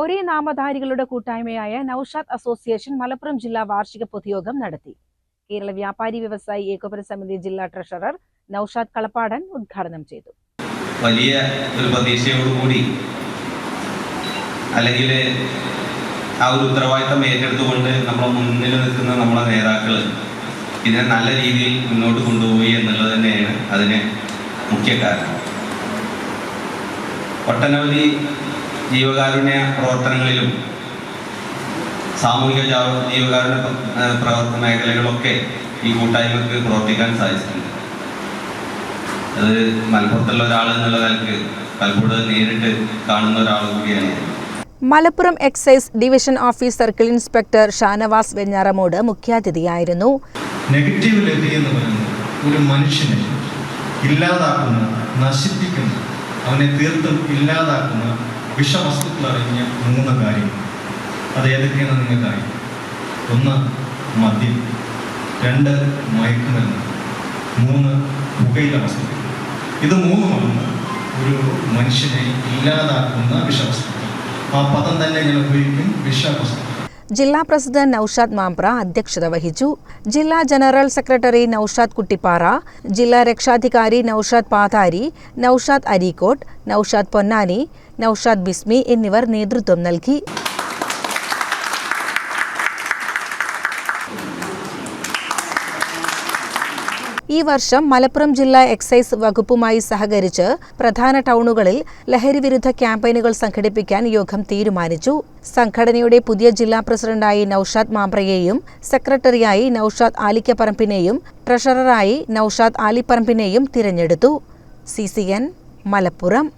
ഒരേ നാമധാരികളുടെ കൂട്ടായ്മയായ നൌഷാദ് അസോസിയേഷൻ മലപ്പുറം ജില്ലാ വാർഷിക പൊതുയോഗം നടത്തി. കേരള വ്യാപാരി വ്യവസായി ഏകോപന സമിതി ജില്ലാ ട്രഷറർ നൌഷാദ് കളപ്പാടൻ ഉദ്ഘാടനം ചെയ്തു. വലിയ ഒരു പ്രതീക്ഷയോടുകൂടി അല്ലെങ്കിൽ ആ ഒരു ഉത്തരവാദിത്തം ഏറ്റെടുത്തുകൊണ്ട് നമ്മൾ മുന്നിൽ നിൽക്കുന്ന നമ്മളെ നേതാക്കൾ ഇതിനെ നല്ല രീതിയിൽ മുന്നോട്ട് കൊണ്ടുപോയി എന്നുള്ളത് തന്നെയാണ് അതിന് മുഖ്യ കാരണം. ഒട്ടനവധി ജീവകാരുണ്യ പ്രവർത്തനങ്ങളിലും സാമൂഹിക ജീവകാരുണ്യ പ്രവർത്തന മേഖലകളൊക്കെ ഈ കൂട്ടായ്മക്ക് പ്രവർത്തിക്കാൻ സാധിച്ചിട്ടുണ്ട്. അത് മലപ്പുറത്തുള്ള ഒരാൾ എന്നുള്ള നിലയ്ക്ക് പലപ്പോഴും നേരിട്ട് കാണുന്ന ഒരാൾ കൂടിയാണ്. Malappuram excise division office circle inspector Shanavas Venjaramoodu മുഖ്യാതിഥിയായിരുന്നു. Negative ലഹരി എന്ന് പറയുന്നത് ഒരു മനുഷ്യനെ ഇല്ലാതാക്കുന്ന നശിപ്പിക്കുന്ന അവനെ തീർത്തും ഇല്ലാതാക്കുന്ന വിഷവസ്തുക്കൾ അറിഞ്ഞ മൂന്ന് കാര്യങ്ങൾ അത് ഏതൊക്കെയാണ് നിങ്ങൾക്കായി ഒന്ന് മദ്യം. രണ്ട് മയക്കുമരുന്ന്. മൂന്ന് പുകയില വസ്തുക്കൾ. ഇത് മൂന്നുമാണ് ഒരു മനുഷ്യനെ ഇല്ലാതാക്കുന്ന വിഷവസ്തുക്കൾ. ആ പദം തന്നെ ഞാൻ ഉപയോഗിക്കും? വിഷവസ്തുക്കൾ. ജില്ലാ പ്രസിഡന്റ് നൌഷാദ് മാംപ്ര അധ്യക്ഷത വഹിച്ചു. ജില്ലാ ജനറൽ സെക്രട്ടറി നൌഷാദ് കുട്ടിപ്പാറ ജില്ലാ രക്ഷാധികാരി നൌഷാദ് പാതാരി നൌഷാദ് അരീക്കോട്ട് നൌഷാദ് പൊന്നാനി നൌഷാദ് ബിസ്മി എന്നിവർ നേതൃത്വം നൽകി. ഈ വർഷം മലപ്പുറം ജില്ലാ എക്സൈസ് വകുപ്പുമായി സഹകരിച്ച് പ്രധാന ടൗണുകളിൽ ലഹരിവിരുദ്ധ ക്യാമ്പയിനുകൾ സംഘടിപ്പിക്കാൻ യോഗം തീരുമാനിച്ചു. സംഘടനയുടെ പുതിയ ജില്ലാ പ്രസിഡന്റായി നൌഷാദ് മാമ്പ്രയെയും സെക്രട്ടറിയായി നൌഷാദ് ആലിക്കപ്പറമ്പിനെയും ട്രഷററായി നൌഷാദ് ആലിപ്പറമ്പിനെയും തിരഞ്ഞെടുത്തു. C C N Malappuram.